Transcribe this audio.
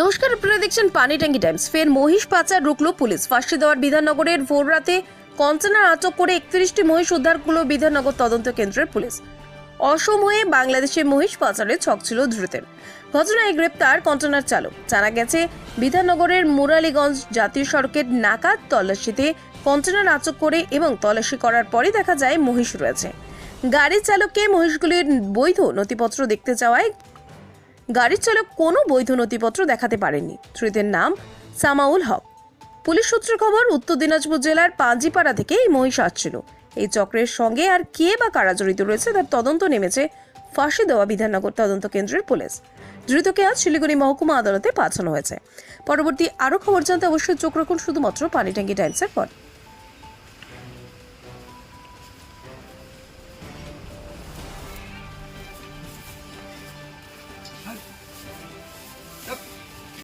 নমস্কার, আপনারা দেখছেন পানি ট্যাঙ্কি টাইমস। ফের মহিষ পাচার রুকলো পুলিশ। ফাঁসি দেওয়ার বিধাননগরের ভোররাতে কন্টেনার আটক করে একত্রিশটি মহিষ উদ্ধার করল বিধাননগর তদন্ত কেন্দ্রের পুলিশ। অসময়ে বাংলাদেশে মহিষ পাচারের ছক ছিল ধৃতের। ঘটনায় গ্রেপ্তার কন্টেনার চালক। জানা গেছে, বিধাননগরের মুরালীগঞ্জ জাতীয় সড়কের নাকাত তল্লাশিতে কন্টেনার আটক করে এবং তল্লাশি করার পরই দেখা যায় মহিষ রয়েছে। গাড়ির চালককে মহিষগুলির বৈধ নথিপত্র দেখতে যাওয়ায় গাড়ির চালক কোনো বৈধ নথিপত্র দেখাতে পারেননি। ধৃতের নাম সামাউল হক। পুলিশ সূত্রের খবর, উত্তর দিনাজপুর জেলার পাঞ্জিপাড়া থেকে এই মহিষ আসছিল। এই চক্রের সঙ্গে আর কে বা কারা জড়িত রয়েছে তার তদন্ত নেমেছে ফাঁসি দেওয়া বিধাননগর তদন্ত কেন্দ্রের পুলিশ। ধৃতকে আজ শিলিগুড়ি মহকুমা আদালতে পাঠানো হয়েছে। পরবর্তী আরও খবর জানতে অবশ্যই চোখ রাখুন শুধুমাত্র পানি ট্যাঙ্কি টাইমসের পর। 哎。